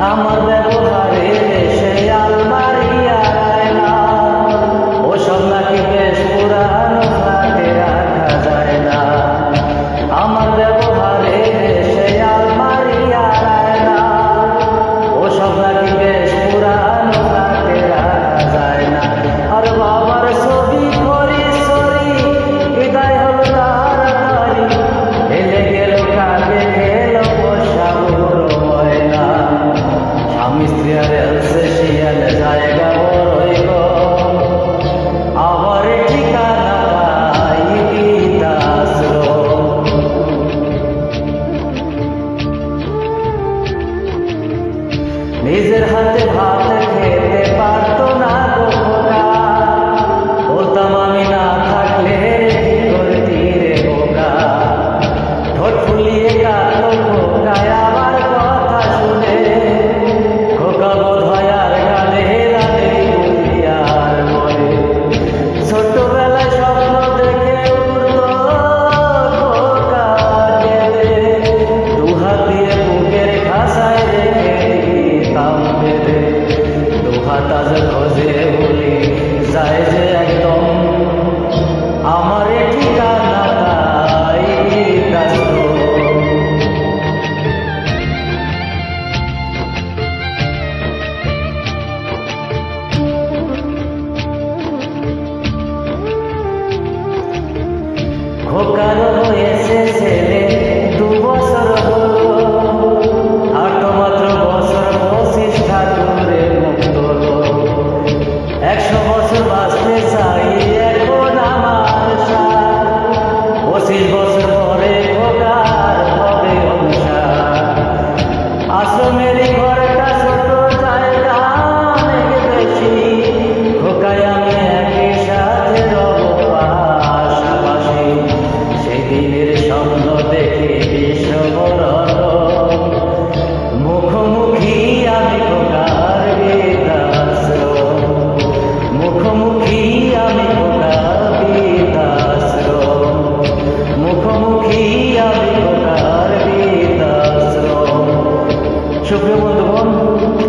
আমার ব্যবহারে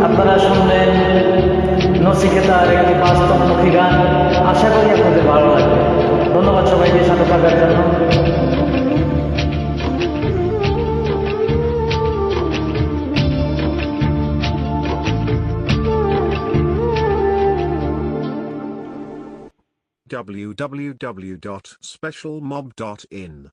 আপনারা শুনলেন নচিকেতার একটি বাস্তবমুখী গান। আশা করি আপনাদের ভালো লাগবে। ধন্যবাদ সবাইকে, সাথে থাকার জন্য। www.specialmob.in